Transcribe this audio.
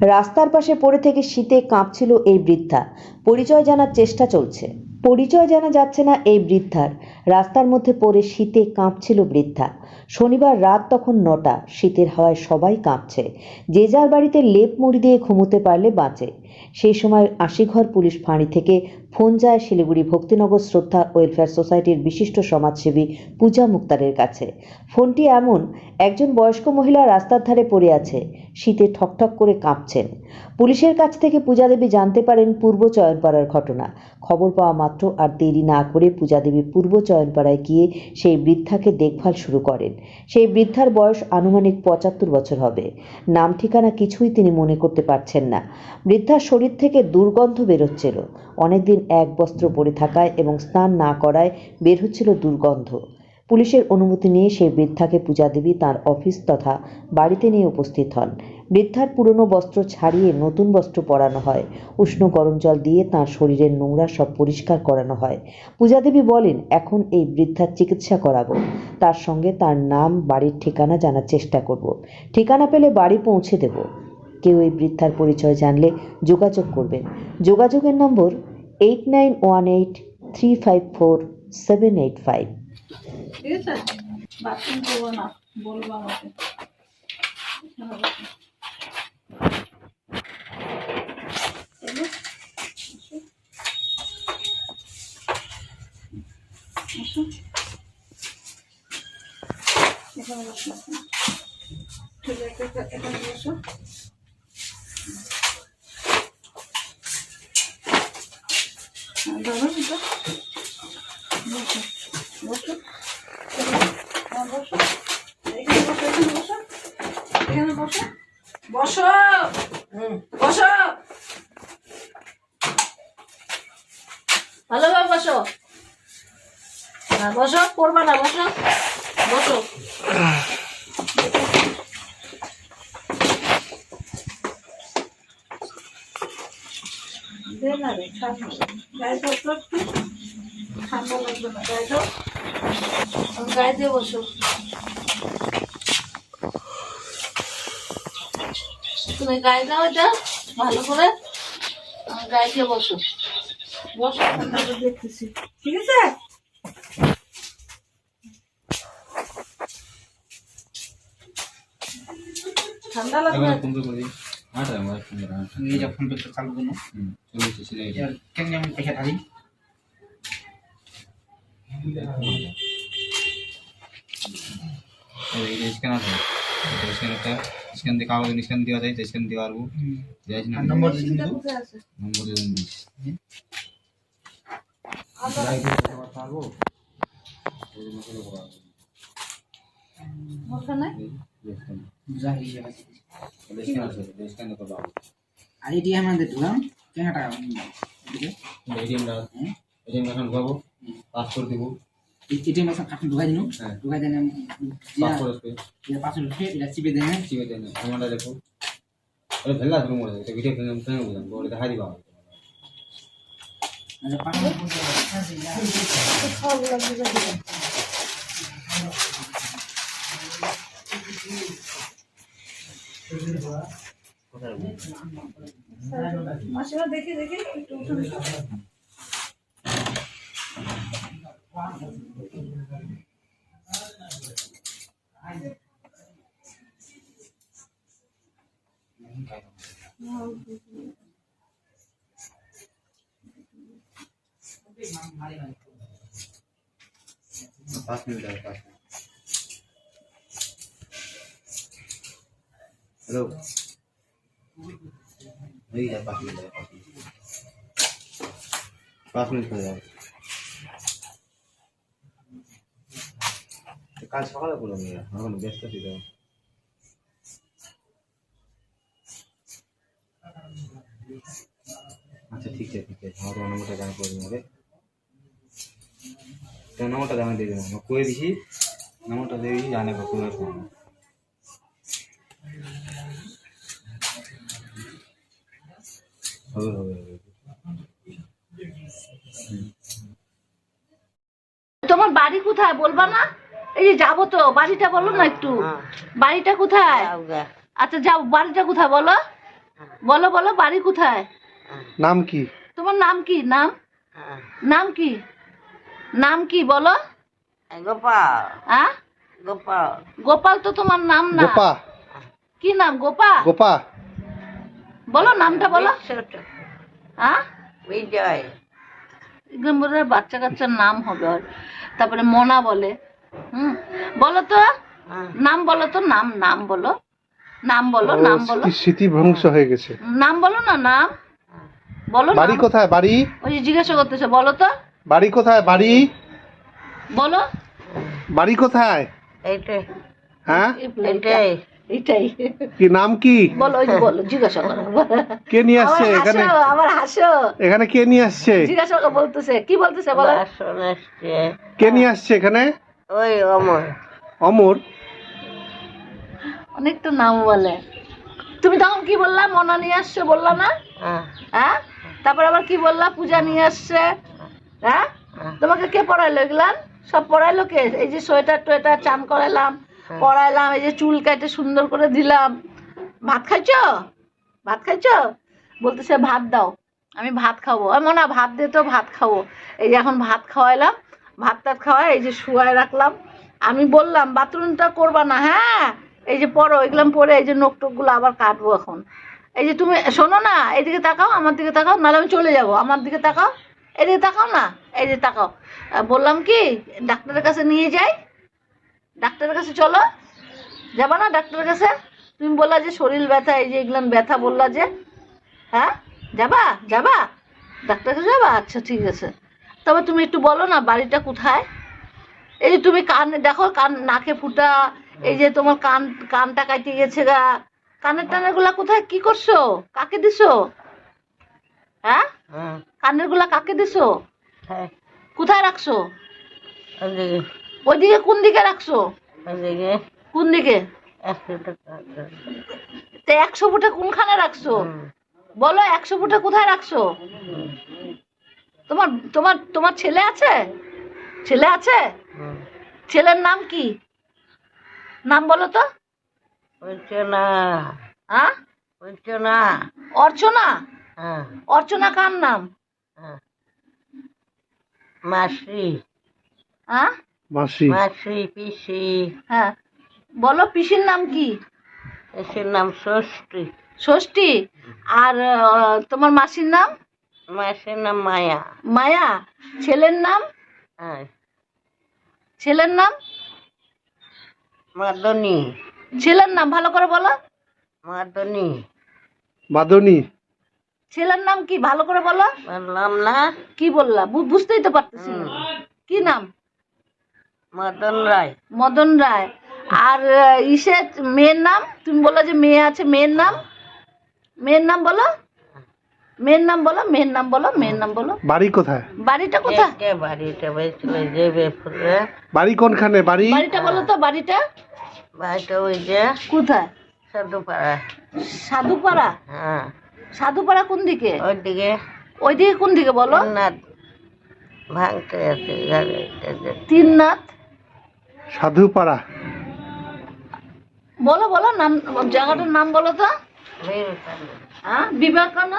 রাস্তার পাশে পড়ে থেকে শীতে কাঁপছিল এই বৃদ্ধা। পরিচয় জানার চেষ্টা চলছে। পরিচয় জানা যাচ্ছে না এই বৃদ্ধার। রাস্তার মধ্যে পড়ে শীতে কাঁপছিল বৃদ্ধা। শনিবার রাত তখন নটা, শীতের হাওয়ায় সবাই কাঁপছে। যে যার বাড়িতে লেপ মুড়ি দিয়ে ঘুমোতে পারলে বাঁচে। সেই সময় আশিঘর পুলিশ ফাঁড়ি থেকে ফোন যায় শিলিগুড়ি ভক্তিনগর শ্রদ্ধা ওয়েলফেয়ার সোসাইটির বিশিষ্ট সমাজসেবী পূজা মুক্তারের কাছে। ফোনটি এমন, একজন বয়স্ক মহিলা রাস্তার ধারে পড়ে আছে, শীতে ঠকঠক করে কাঁপছেন। পুলিশের কাছ থেকে পূজা দেবী জানতে পারেন পূর্ব চয়নপাড়ার ঘটনা। খবর পাওয়া মাত্র আর দেরি না করে পূজা দেবী পূর্ব চয়নপাড়ায় গিয়ে সেই বৃদ্ধাকে দেখভাল শুরু করেন। সেই বৃদ্ধার বয়স আনুমানিক পঁচাত্তর বছর হবে। নাম ঠিকানা কিছুই তিনি মনে করতে পারছেন না। বৃদ্ধার শরীর থেকে দুর্গন্ধ বেরোচ্ছিল। অনেকদিন এক বস্ত্র পরে থাকায় এবং স্নান না করায় বের হচ্ছিল দুর্গন্ধ। পুলিশের অনুমতি নিয়ে সেই বৃদ্ধাকে পূজা দেবী তার অফিস তথা বাড়িতে নিয়ে উপস্থিত হন। বৃদ্ধার পুরনো বস্ত্র ছাড়িয়ে নতুন বস্ত্র পরানো হয়। উষ্ণ গরম জল দিয়ে তার শরীরের নোংরা সব পরিষ্কার করানো হয়। পূজা দেবী বলেন, এখন এই বৃদ্ধার চিকিৎসা করাবো। তার সঙ্গে তার নাম, বাড়ির ঠিকানা জানার চেষ্টা করব। ঠিকানা পেলে বাড়ি পৌঁছে দেব। কেউ এই বৃদ্ধার পরিচয় জানলে যোগাযোগ করবেন। যোগাযোগের নম্বর eight nine one eight three five four seven eight five ঠিক আছে? বাথরুম করব না ঠিক আছে এখা- এখানে বসো হ্যাঁ, ধরো বসো বসো হ্যাঁ, বসো এখানে বসো এখানে বসো এখানে বসো বসো বসো ভালোভাবে বসো হ্যাঁ বসো করবা না বসো বসো গায়ে তুমি গায়ে দাও এটা ভালো করে। গায়ে দিয়ে বসো। বসো দেখতেছি। ঠিক আছে? ঠান্ডা লাগবে? এবার ফোন পে তো চালু এসেছি রে আমি পয়সা স্ক্যান দিয়ে কাগজ স্ক্যান দেওয়া যায় স্ক্যান দিয়ে পারব নম্বর দিয়ে নম্বর দিয়ে দিস পারব ওখানে বুঝা হয়ে যাবে স্ক্যান আছে স্ক্যান করব আর এটি আমাদের ঢুকাম কেন টাকা দিবে এটিএমটা হ্যাঁ এটিএম এখন ঢুকাবো পাসপোর্ট দিব এটি আমরা এখন ঢুকাই দিন হ্যাঁ ঢুকাই দেন পাসপোর্ট আসবে পাঁচশো টাকা এটা চিপে দেন চিবে দেন আমারটা দেখো আরে ভেলা তুমি মরে যাবে ভিডিও ফিল্ম কেন বুঝলাম বলে দেখা দিবা আচ্ছা পাঁচশো সব লাগবে দিবেন মাসিমা দেখি দেখি একটু উঠুন। পাঁচ মিনিট আছে পাঁচ মিনিট। হ্যালো হয়ে যায় পাঁচ মিনিট পাঁচ মিনিট হয়ে যাবে কাল সকালে মেয়েরা এখন ব্যস্ত ছিল আচ্ছা ঠিক আছে ঠিক আছে আমার তোমার নম্বরটা জানা করে দিন হবে তোমার নম্বরটা জানা দিয়ে দেবো করে দিছি নম্বরটা দিয়ে দিছি জানে তোমার ফোন হবে হবে তোমার বাড়ি কোথায় বলবা না? এই যে যাব তো বাড়িটা বলো না একটু। বাড়িটা কোথায়? আচ্ছা যাও বাড়িটা কোথায় বলো? বলো বলো বাড়ি কোথায়? নাম কি? তোমার নাম কি? নাম? নাম কি? নাম কি বলো? গোপাল। গোপাল। গোপাল তো তোমার নাম না। গোপা। কি নাম গোপা? গোপা। বলো নামটা বলো। বিজয়। হয় বাচ্চা কাচ্চার নাম হবে। তারপরে মোনা বলে হুম? বলো তো নাম বলো তো নাম নাম বলো। নাম বলো নাম বলো। স্মৃতি ভ্রংশ হয়ে গেছে। নাম বলো না নাম। বলো বাড়ি কোথায় বাড়ি? ওই যে জিজ্ঞাসা করতেছে বলো তো। বাড়ি কোথায় বাড়ি? বলো। বাড়ি কোথায়? এইটাই। হ্যাঁ? এইটাই। এটাই। কি নাম কি? বলো ওই বলো জিজ্ঞাসা করো। কে নিয়ে আসছে আবার এখানে? আবার হাসো। এখানে কে নিয়ে আসছে? জিজ্ঞাসা করে বলতেছে। কি বলতেছে বলো। কে নিয়ে আসছে এখানে? ওই অমর। অমর? অনেক তো নাম বলে। তুমি তখন কি বললা? মনা নিয়ে আসছে বললা না? হ্যাঁ। হ্যাঁ? তারপর আবার কি বললা? পূজা নিয়ে আসছে। হ্যাঁ? তোমাকে কে পড়াইলো এগুলান? সব পড়াইলো কে? এই যে সোয়েটার টোয়েটার চান করাইলাম। পড়াইলাম, এই যে চুল কেটে সুন্দর করে দিলাম। ভাত খাইছো? ভাত খাইছো? বলতেছে, ভাত দাও। আমি ভাত খাব। এমন না ভাত দে তো ভাত খাব। এই যে এখন ভাত খাওয়াইলাম, ভাত টাত খাওয়াই এই যে শুয়ায় রাখলাম। আমি বললাম, বাথরুমটা করবা না হ্যাঁ? এই যে পড়ো এগুলাম পরে এই যে নোক টোকগুলো আবার কাটবো এখন। এই যে তুমি, শোনো না, এদিকে তাকাও, আমার দিকে তাকাও, নাহলে আমি চলে যাব। আমার দিকে তাকাও, এদিকে তাকাও না, এই যে তাকাও। বললাম কি, ডাক্তারের কাছে নিয়ে যাই। ডাক্তারের কাছে চলো। যাবা না ডাক্তারের কাছে? তুমি বললা যে শরীর ব্যথা এই যে এগুলান ব্যথা বললা যে। হ্যাঁ? যাবা? যাবা? ডাক্তারের কাছে যাবা? আচ্ছা ঠিক আছে। তবে তুমি একটু বলো না বাড়িটা কোথায়? এই যে তুমি কান দেখো কান নাকে ফুটা এই যে তোমার কান কানটা কাটি গেছে গা। কানের টানেরগুলা কোথায়? কি করছ? কাকে দিছো? হ্যাঁ? হ্যাঁ। কানেরগুলা কাকে দিছো? হ্যাঁ। কোথায় রাখছো? ওইদিকে কোন দিকে রাখছো? কোন দিকে? তো একশো ফুটে কোনখানে রাখছো? বলো একশো ফুটে কোথায় রাখছো? তোমার তোমার তোমার ছেলে আছে? ছেলে আছে? ছেলের নাম কি? নাম বলো তো। বলছো না হ্যাঁ বলছো অর্চনা? হ্যাঁ। অর্চনা কার নাম? হ্যাঁ। মাসি। হ্যাঁ মাসি। মাসি পিসি। হ্যাঁ। বলো পিসির নাম কি? এসের নাম ষষ্ঠী। ষষ্ঠী? আর তোমার মাসির নাম? মাসির নাম মায়া। মায়া। ছেলের নাম? হ্যাঁ। ছেলের নাম? মাদনী। ছেলের নাম ভালো করে বলো। মাদনী। মাদনী। ছেলের নাম কি ভালো করে বলো। বললাম না। কি বললা? বু- বুঝতেই তো পারতেছি না। কি নাম? মদন রায়। মদন রায়। আর ইসে মেয়ের নাম? তুমি বলো যে মেয়ে আছে মেয়ের নাম? মেয়ের নাম বলো। মেয়ের নাম বলো মেয়ের নাম বলো মেয়ের নাম বলো। বাড়ি কোথায়? বাড়িটা কোথায়? কে বাড়িটা বাড়ি কোনখানে? বাড়ি? বাড়িটা বলো তো বাড়িটা। বাড়িটা ওই যে কোথায়? সাধুপাড়া। সাধুপাড়া? হ্যাঁ। সাধুপাড়া কোন দিকে? ওইদিকে। ওইদিকে কোন দিকে বলো? না ভাঙতে আছে গাড়িটা যে তিননাথ? সাধুপাড়া। বলো বলো নাম জায়গাটার নাম বলো তো। হ্যাঁ, বিবেকানন্দ